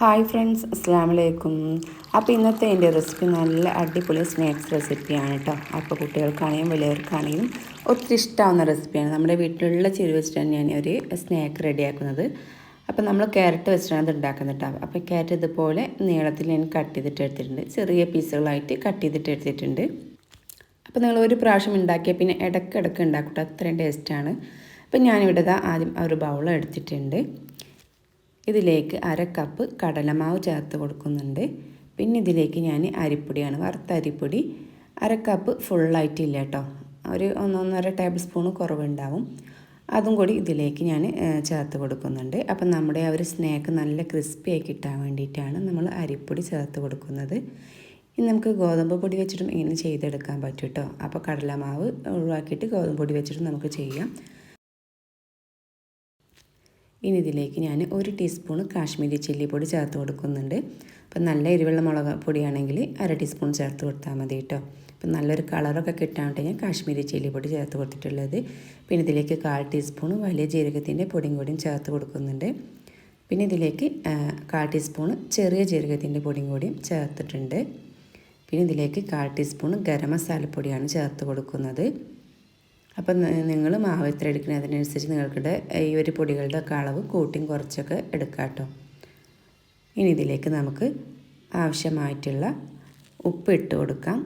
Hi friends അസ്സാം വലൈക്കും അപ്പോൾ ഇന്നത്തെ എന്റെ റെസിപ്പി നല്ല അടിപൊളി സ്നാക്സ് റെസിപ്പിയാണ് കേട്ടോ. അപ്പോൾ കുട്ടികൾക്കാണെങ്കിലും വലിയവർക്കാണെങ്കിലും ഒത്തിരി ഇഷ്ടമാവുന്ന റെസിപ്പിയാണ്. നമ്മുടെ വീട്ടിലുള്ള ചെരുവ് വെച്ചിട്ടാണ് ഞാൻ ഒരു സ്നാക്ക് റെഡിയാക്കുന്നത്. അപ്പോൾ നമ്മൾ ക്യാരറ്റ് വെച്ചിട്ടാണ് അത് ഉണ്ടാക്കുന്നത് കേട്ടോ. അപ്പോൾ ക്യാരറ്റ് ഇതുപോലെ നീളത്തിൽ ഞാൻ കട്ട് ചെയ്തിട്ട് എടുത്തിട്ടുണ്ട്. ചെറിയ പീസുകളായിട്ട് കട്ട് ചെയ്തിട്ട് എടുത്തിട്ടുണ്ട്. അപ്പോൾ നിങ്ങൾ ഒരു പ്രാവശ്യം ഉണ്ടാക്കിയാൽ പിന്നെ ഇടയ്ക്കിടയ്ക്ക് ഉണ്ടാക്കട്ടെ അത്രയും ടേസ്റ്റാണ്. അപ്പോൾ ഞാനിവിടെ ആദ്യം ഒരു ബൗൾ എടുത്തിട്ടുണ്ട്. ഇതിലേക്ക് അര കപ്പ് കടലമാവ് ചേർത്ത് കൊടുക്കുന്നുണ്ട്. പിന്നെ ഇതിലേക്ക് ഞാൻ അരിപ്പൊടിയാണ് വറുത്ത അരിപ്പൊടി. അര കപ്പ് ഫുള്ളായിട്ടില്ല കേട്ടോ. ഒരു ഒന്നൊന്നര ടേബിൾ സ്പൂൺ കുറവുണ്ടാവും. അതും കൂടി ഇതിലേക്ക് ഞാൻ ചേർത്ത് കൊടുക്കുന്നുണ്ട്. അപ്പം നമ്മുടെ ആ ഒരു സ്നാക്ക് നല്ല ക്രിസ്പി ആയി കിട്ടാൻ വേണ്ടിയിട്ടാണ് നമ്മൾ അരിപ്പൊടി ചേർത്ത് കൊടുക്കുന്നത്. ഇനി നമുക്ക് ഗോതമ്പ് പൊടി വെച്ചിട്ടും ഇങ്ങനെ ചെയ്തെടുക്കാൻ പറ്റും കേട്ടോ. അപ്പോൾ കടലമാവ് ഒഴിവാക്കിയിട്ട് ഗോതമ്പ് പൊടി വെച്ചിട്ടും നമുക്ക് ചെയ്യാം. ഇനി ഇതിലേക്ക് ഞാൻ ഒരു ടീസ്പൂൺ കാശ്മീരി ചില്ലി പൊടി ചേർത്ത് കൊടുക്കുന്നുണ്ട്. അപ്പം നല്ല എരിവുള്ള മുളക് പൊടിയാണെങ്കിൽ അര ടീസ്പൂൺ ചേർത്ത് കൊടുത്താൽ മതി കേട്ടോ. അപ്പം നല്ലൊരു കളറൊക്കെ കിട്ടാൻ ഞാൻ കാശ്മീരി ചില്ലി പൊടി ചേർത്ത് കൊടുത്തിട്ടുള്ളത്. പിന്നെ ഇതിലേക്ക് കാൽ ടീസ്പൂൺ വലിയ ജീരകത്തിന്റെ പൊടിയും കൂടിയും ചേർത്ത് കൊടുക്കുന്നുണ്ട്. പിന്നെ ഇതിലേക്ക് കാൽ ടീസ്പൂൺ ചെറിയ ജീരകത്തിന്റെ പൊടിയും കൂടിയും ചേർത്തിട്ടുണ്ട്. പിന്നെ ഇതിലേക്ക് കാൽ ടീസ്പൂൺ ഗരം മസാലപ്പൊടിയാണ് ചേർത്ത് കൊടുക്കുന്നത്. അപ്പം നിങ്ങൾ മാവ് എത്ര എടുക്കണേ? അതിനനുസരിച്ച് നിങ്ങൾക്കിടെ ഈ ഒരു പൊടികളുടെ ഒക്കെ അളവ് കൂട്ടിയും കുറച്ചൊക്കെ എടുക്കാം കേട്ടോ. ഇനി ഇതിലേക്ക് നമുക്ക് ആവശ്യമായിട്ടുള്ള ഉപ്പ് ഇട്ട് കൊടുക്കാം.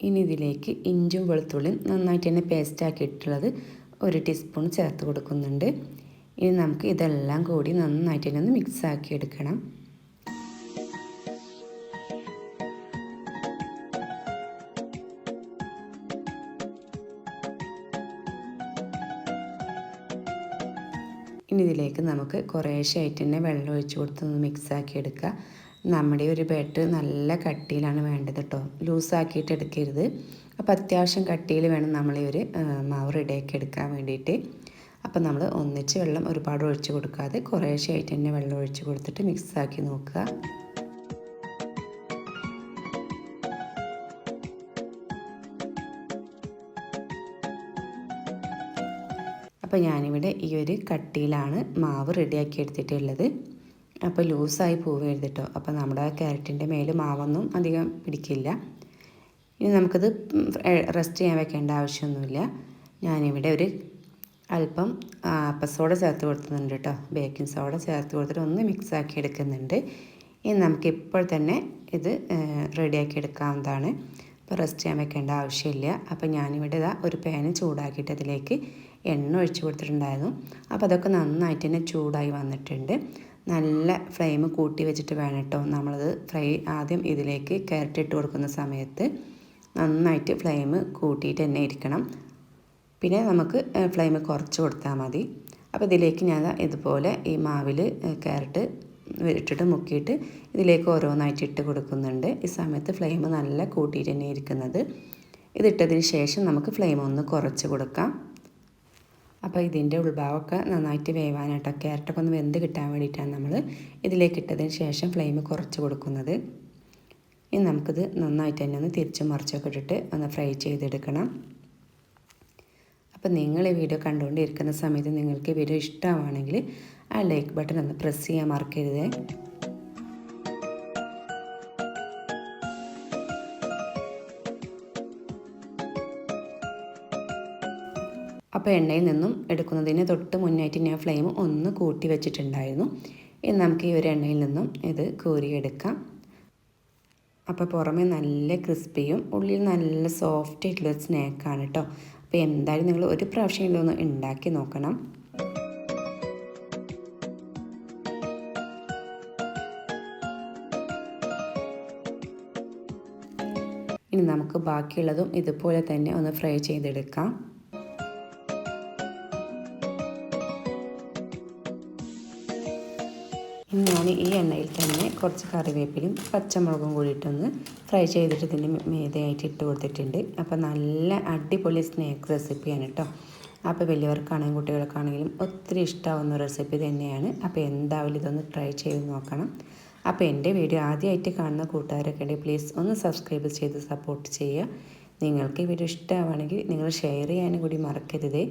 ഇനി ഇതിലേക്ക് ഇഞ്ചും വെളുത്തുള്ളിയും നന്നായിട്ട് തന്നെ പേസ്റ്റാക്കി ഇട്ടുള്ളത് ഒരു ടീസ്പൂൺ ചേർത്ത് കൊടുക്കുന്നുണ്ട്. ഇനി നമുക്ക് ഇതെല്ലാം കൂടി നന്നായിട്ട് തന്നെ ഒന്ന് മിക്സാക്കി എടുക്കണം. ഇനി ഇതിലേക്ക് നമുക്ക് കുറേശ്ശായിട്ട് തന്നെ വെള്ളം ഒഴിച്ച് കൊടുത്തൊന്ന് മിക്സാക്കി എടുക്കുക. നമ്മുടെ ഒരു ബെഡ് നല്ല കട്ടിയിലാണ് വേണ്ടത് കേട്ടോ ലൂസാക്കിയിട്ട് എടുക്കരുത്. അപ്പോൾ അത്യാവശ്യം കട്ടിയിൽ വേണം നമ്മൾ ഒരു മാവ് റെഡിയാക്കി എടുക്കാൻ വേണ്ടിയിട്ട്. അപ്പോൾ നമ്മൾ ഒന്നിച്ച് വെള്ളം ഒരുപാട് ഒഴിച്ച് കൊടുക്കാതെ കുറേശ്ശായിട്ട് തന്നെ വെള്ളം ഒഴിച്ച് കൊടുത്തിട്ട് മിക്സാക്കി നോക്കുക. അപ്പോൾ ഞാനിവിടെ ഈ ഒരു കട്ടിയിലാണ് മാവ് റെഡിയാക്കി എടുത്തിട്ടുള്ളത്. അപ്പോൾ ലൂസായി പൂവ് എഴുതിട്ടോ. അപ്പോൾ നമ്മുടെ ക്യാരറ്റിന്റെ മേൽ മാവൊന്നും അധികം പിടിക്കില്ല. ഇനി നമുക്കത് റെസ്റ്റ് ചെയ്യാൻ വെക്കേണ്ട ആവശ്യമൊന്നുമില്ല. ഞാനിവിടെ ഒരു അല്പം അപ്പസോഡ ചേർത്ത് കൊടുക്കുന്നുണ്ട് കേട്ടോ. ബേക്കിംഗ് സോഡ ചേർത്ത് കൊടുത്തിട്ട് ഒന്ന് മിക്സ് ആക്കി എടുക്കുന്നുണ്ട്. ഇനി നമുക്ക് ഇപ്പോൾ തന്നെ ഇത് റെഡിയാക്കി എടുക്കാവുന്നതാണ്. അപ്പോൾ റെസ്റ്റ് ചെയ്യാൻ വെക്കേണ്ട ആവശ്യമില്ല. അപ്പോൾ ഞാനിവിടെ ഇതാ ഒരു പാന് ചൂടാക്കിയിട്ട് അതിലേക്ക് എണ്ണ ഒഴിച്ച് കൊടുത്തിട്ടുണ്ടായിരുന്നു. അപ്പോൾ അതൊക്കെ നന്നായിട്ട് തന്നെ ചൂടായി വന്നിട്ടുണ്ട്. നല്ല ഫ്ലെയിം കൂട്ടി വെച്ചിട്ട് വേണം കേട്ടോ നമ്മളത് ഫ്രൈ ആദ്യം ഇതിലേക്ക് കയറിട്ട് ഇട്ട് കൊടുക്കുന്ന സമയത്ത് നന്നായിട്ട് ഫ്ലെയിം കൂട്ടിയിട്ട് തന്നെ ഇരിക്കണം. പിന്നെ നമുക്ക് ഫ്ലെയിം കുറച്ച് കൊടുത്താൽ മതി. അപ്പോൾ ഇതിലേക്ക് ഞാൻ ഇതുപോലെ ഈ മാവിൽ കയറിട്ട് ഇട്ടിട്ട് മുക്കിയിട്ട് ഇതിലേക്ക് ഓരോന്നായിട്ട് ഇട്ട് കൊടുക്കുന്നുണ്ട്. ഈ സമയത്ത് ഫ്ലെയിം നല്ല കൂട്ടിയിട്ട് തന്നെ ഇരിക്കുന്നത്. ഇതിട്ടതിന് ശേഷം നമുക്ക് ഫ്ലെയിം ഒന്ന് കുറച്ച് കൊടുക്കാം. അപ്പോൾ ഇതിന്റെ ഉൾഭാഗമൊക്കെ നന്നായിട്ട് വേവാനായിട്ടോ ക്യാരറ്റൊക്കെ ഒന്ന് വെന്ത് കിട്ടാൻ വേണ്ടിയിട്ടാണ് നമ്മൾ ഇതിലേക്ക് ഇട്ടതിന് ശേഷം ഫ്ലെയിം കുറച്ച് കൊടുക്കുന്നത്. ഇനി നമുക്കിത് നന്നായിട്ട് തന്നെ ഒന്ന് തിരിച്ച് മറിച്ചൊക്കെ ഇട്ടിട്ട് ഒന്ന് ഫ്രൈ ചെയ്തെടുക്കണം. അപ്പം നിങ്ങൾ ഈ വീഡിയോ കണ്ടുകൊണ്ടിരിക്കുന്ന സമയത്ത് നിങ്ങൾക്ക് വീഡിയോ ഇഷ്ടമാണെങ്കിൽ ആ ലൈക്ക് ബട്ടൺ ഒന്ന് പ്രസ് ചെയ്യാൻ മറക്കരുതേ. അപ്പോൾ എണ്ണയിൽ നിന്നും എടുക്കുന്നതിന് തൊട്ട് മുന്നായിട്ട് ഞാൻ ഫ്ലെയിം ഒന്ന് കൂട്ടി വെച്ചിട്ടുണ്ടായിരുന്നു. ഇനി നമുക്ക് ഈ ഒരു എണ്ണയിൽ നിന്നും ഇത് കോരിയെടുക്കാം. അപ്പോൾ പുറമെ നല്ല ക്രിസ്പിയും ഉള്ളിൽ നല്ല സോഫ്റ്റ് ആയിട്ടുള്ള സ്നാക്കാണ് കേട്ടോ. അപ്പോൾ എന്തായാലും നിങ്ങൾ ഒരു പ്രാവശ്യം ഒന്ന് ഉണ്ടാക്കി നോക്കണം. ഇനി നമുക്ക് ബാക്കിയുള്ളതും ഇതുപോലെ തന്നെ ഒന്ന് ഫ്രൈ ചെയ്തെടുക്കാം. ഇനി ഞാൻ ഈ എണ്ണയിൽ തന്നെ കുറച്ച് കറിവേപ്പിലും പച്ചമുളകും കൂടിയിട്ടൊന്ന് ഫ്രൈ ചെയ്തിട്ട് ഇതിന്റെ മീതയായിട്ട് ഇട്ട് കൊടുത്തിട്ടുണ്ട്. അപ്പോൾ നല്ല അടിപൊളി സ്നാക്ക് റെസിപ്പിയാണ് കേട്ടോ. അപ്പോൾ വലിയവർക്കാണെങ്കിലും കുട്ടികൾക്കാണെങ്കിലും ഒത്തിരി ഇഷ്ടമാവുന്ന റെസിപ്പി തന്നെയാണ്. അപ്പോൾ എന്തായാലും ഇതൊന്ന് ട്രൈ ചെയ്ത് നോക്കണം. അപ്പോൾ എന്റെ വീഡിയോ ആദ്യമായിട്ട് കാണുന്ന കൂട്ടുകാരൊക്കെ ഉണ്ടെങ്കിൽ പ്ലീസ് ഒന്ന് സബ്സ്ക്രൈബ് ചെയ്ത് സപ്പോർട്ട് ചെയ്യുക. നിങ്ങൾക്ക് ഈ വീഡിയോ ഇഷ്ടമാണെങ്കിൽ നിങ്ങൾ ഷെയർ ചെയ്യാനും കൂടി മറക്കരുതേ.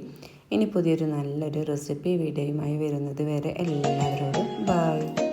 ഇനി പുതിയൊരു നല്ലൊരു റെസിപ്പി വീഡിയോയുമായി വരുന്നത് വരെ എല്ലാവരോടും Bye.